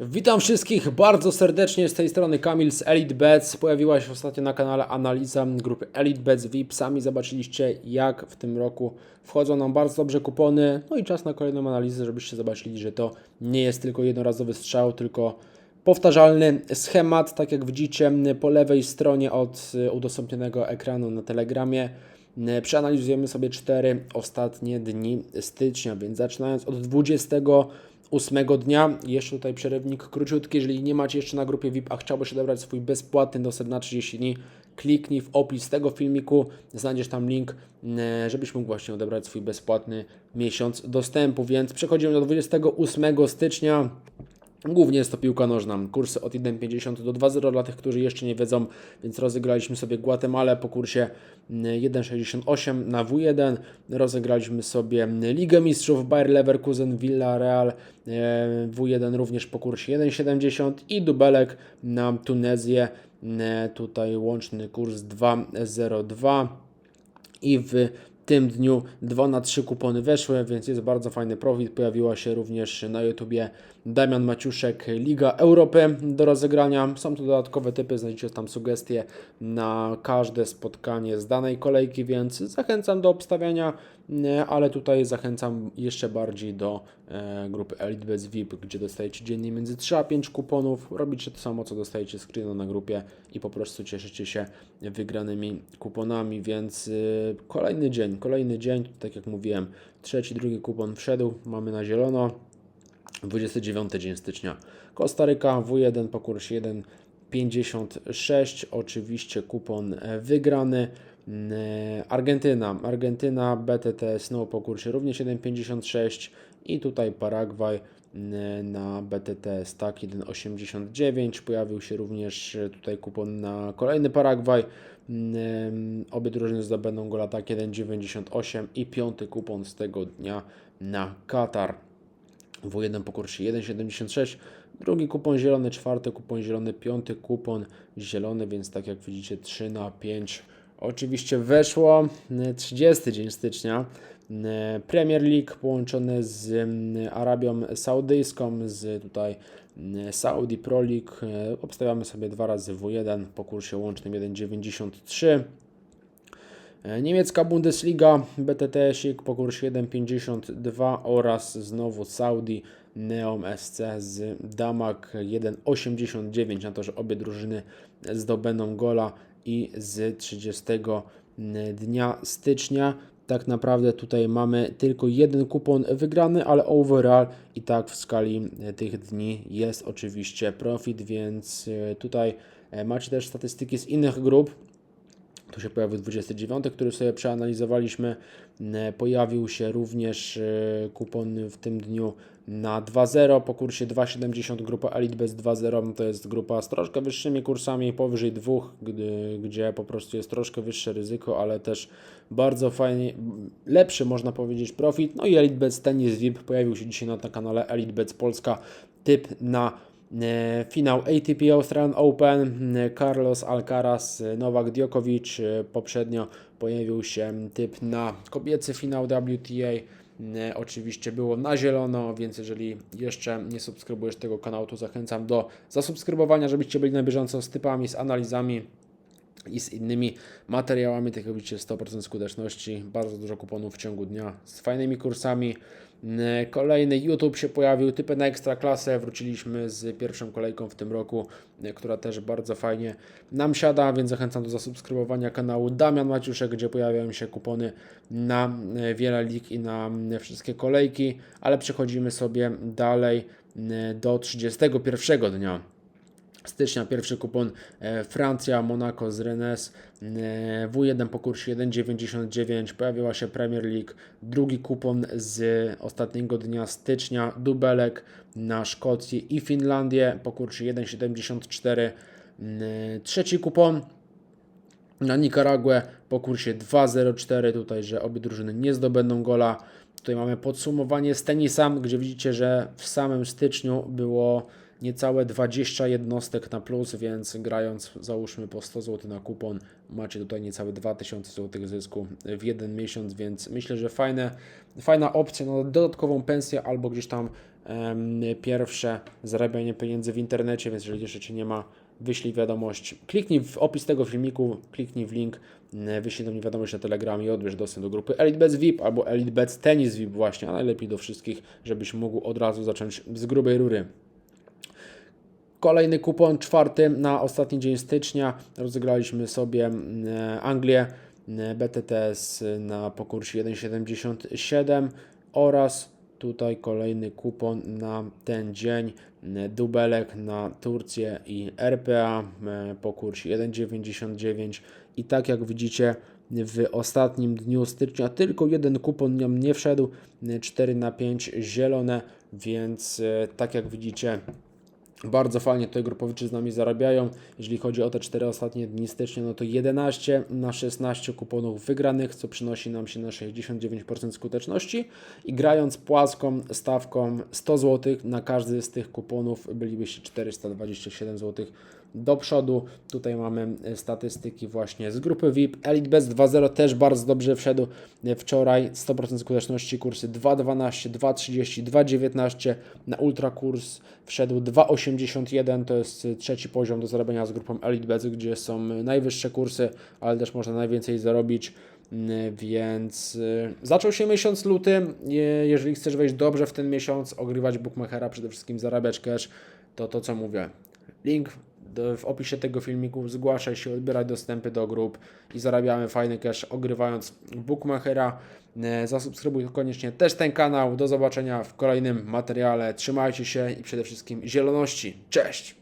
Witam wszystkich bardzo serdecznie z tej strony Kamil z Elite Bets. Pojawiła się ostatnio na kanale analiza grupy Elite Bets VIP. Sami zobaczyliście jak w tym roku wchodzą nam bardzo dobrze kupony. No i czas na kolejną analizę, żebyście zobaczyli, że to nie jest tylko jednorazowy strzał, tylko powtarzalny schemat. Tak jak widzicie po lewej stronie od y, udostępnionego ekranu na Telegramie. Y, Przeanalizujemy sobie cztery ostatnie dni stycznia, więc zaczynając od 28 dnia, jeszcze tutaj przerywnik króciutki, jeżeli nie macie jeszcze na grupie VIP, a chciałbyś odebrać swój bezpłatny dostęp na 30 dni, kliknij w opis tego filmiku, znajdziesz tam link, y, żebyś mógł właśnie odebrać swój bezpłatny miesiąc dostępu, więc przechodzimy do 28 stycznia. Głównie jest to piłka nożna. Kursy od 1,50 do 2,0 dla tych, którzy jeszcze nie wiedzą, więc rozegraliśmy sobie Guatemala po kursie mm, 1,68 na W1. Rozegraliśmy sobie Ligę Mistrzów Bayer Leverkusen, Villarreal e, W1 również po kursie 1,70 i dubelek na Tunezję. e, Tutaj łączny kurs 2,02 i w tym dniu 2 na 3 kupony weszły, więc jest bardzo fajny profit. Pojawiła się również na YouTubie Damian Maciuszek Liga Europy do rozegrania. Są tu dodatkowe typy, znajdziecie tam sugestie na każde spotkanie z danej kolejki, więc zachęcam do obstawiania, ale tutaj zachęcam jeszcze bardziej do e, grupy Elite Bets VIP, gdzie dostajecie dziennie między 3 a 5 kuponów. Robicie to samo, co dostajecie screena na grupie i po prostu cieszycie się wygranymi kuponami, więc y, kolejny dzień, kolejny dzień, tak jak mówiłem, trzeci, drugi kupon wszedł, mamy na zielono. 29 dzień stycznia. Kostaryka W1 po kursie 1,56. Oczywiście kupon e, wygrany. E, Argentyna. Argentyna BTT Snow po kursie również 1,56 i tutaj Paragwaj mm, na BTT Stack 1,89. Pojawił się również e, tutaj kupon na kolejny Paragwaj. Obie drużyny zdobędą gola tak 1,98 i piąty kupon z tego dnia na Katar. W1 po kursie 1,76, drugi kupon zielony, czwarty kupon zielony, piąty kupon zielony, więc tak jak widzicie 3 na 5 oczywiście weszło. 30 dzień stycznia. Premier League połączony z Arabią Saudyjską, z tutaj Saudi Pro League. E, Obstawiamy sobie dwa razy W1 po kursie łącznym 1,93. E, Niemiecka Bundesliga, BTT-sik po kursie 1,52 oraz znowu Saudi Neom SC z Damak 1,89 na to, że obie drużyny zdobędą gola i z 30 dnia stycznia. Tak naprawdę tutaj mamy tylko jeden kupon wygrany, ale overall i tak w skali e, tych dni jest oczywiście profit, więc e, tutaj e, macie też statystyki z innych grup, tu się pojawił 29, który sobie przeanalizowaliśmy. Pojawił się również e, kupon w tym dniu na 2.0 po kursie 2.70 grupa Elite bez 2.0 no to jest grupa z troszkę wyższymi kursami, powyżej dwóch, gdy, gdzie po prostu jest troszkę wyższe ryzyko, ale też bardzo fajnie, lepszy można powiedzieć profit. No i Elite Bets Tennis VIP pojawił się dzisiaj na, na kanale Elite Bets Polska. Typ na Finał ATP Australian Open, e, Carlos Alcaraz, e, Nowak Djokovic. E, Poprzednio pojawił się typ na kobiecy finał WTA. E, Oczywiście było na zielono, więc jeżeli jeszcze nie subskrybujesz tego kanału, to zachęcam do zasubskrybowania, żebyście byli na bieżąco z typami, z analizami i z innymi materiałami, tak jak widzicie 100% skuteczności, bardzo dużo kuponów w ciągu dnia z fajnymi kursami. Kolejny YouTube się pojawił, typy na ekstra klasę, wróciliśmy z pierwszą kolejką w tym roku, która też bardzo fajnie nam siada, więc zachęcam do zasubskrybowania kanału. Damian Maciuszek, gdzie pojawiają się kupony na wiele lig i na wszystkie kolejki, ale przechodzimy sobie dalej do 31 dnia stycznia pierwszy kupon e, Francja, Monaco z Rennes, e, W1 po kursie 1,99 pojawiła się Premier League, drugi kupon z ostatniego dnia stycznia, dubelek na Szkocję i Finlandię po kursie 1,74 e, trzeci kupon na Nicaraguę po kursie 2.04 tutaj, że obie drużyny nie zdobędą gola. Tutaj mamy podsumowanie z tenisa, gdzie widzicie, że w samym styczniu było niecałe 20 jednostek na plus, więc grając załóżmy po 100 zł na kupon, macie tutaj niecałe 2000 zł zysku w jeden miesiąc, więc myślę, że fajne, fajna opcja na dodatkową pensję albo gdzieś tam pierwsze zarabianie pieniędzy w internecie, więc jeżeli jeszcze Cię nie ma, wyślij wiadomość. Kliknij w opis tego filmiku, kliknij w link, m, wyślij do mnie wiadomość na Telegramie i odbierz dostęp do grupy Elite Bets VIP albo Elite Bets Tennis VIP właśnie, a najlepiej do wszystkich, żebyś mógł od razu zacząć z grubej rury. Kolejny kupon, czwarty na ostatni dzień stycznia. Rozegraliśmy sobie mm, Anglię, mm, BTTS na po kursie 1,77 oraz tutaj kolejny kupon na ten dzień, mm, dubelek na Turcję i RPA po kursie 1,99 i tak jak widzicie w ostatnim dniu stycznia tylko jeden kupon nam nie wszedł, 4 na 5 zielone, więc e, tak jak widzicie bardzo fajnie tutaj grupowiczy z nami zarabiają. Jeżeli chodzi o te 4 ostatnie dni stycznia, no to 11 na 16 kuponów wygranych, co przynosi nam się na 69% skuteczności. I grając płaską stawką 100 zł na każdy z tych kuponów bylibyście 427 zł do przodu. Tutaj mamy e, statystyki właśnie z grupy VIP. Elite Best 2.0 też bardzo dobrze wszedł e, wczoraj. 100% skuteczności kursy 2.12, 2.30, 2.19. Na ultra kurs wszedł 2.81. To jest e, trzeci poziom do zarabiania z grupą Elite Best, gdzie są najwyższe kursy, ale też można najwięcej zarobić. Mm, Więc zaczął się miesiąc luty. Je- Jeżeli chcesz wejść dobrze w ten miesiąc, ogrywać bookmachera, przede wszystkim zarabiać cash, to to co mówię. Link w opisie tego filmiku. Zgłaszaj się, odbieraj dostępy do grup i zarabiamy fajny cash ogrywając bookmachera. E, Zasubskrybuj koniecznie też ten kanał. Do zobaczenia w kolejnym materiale. Trzymajcie się i przede wszystkim zieloności. Cześć!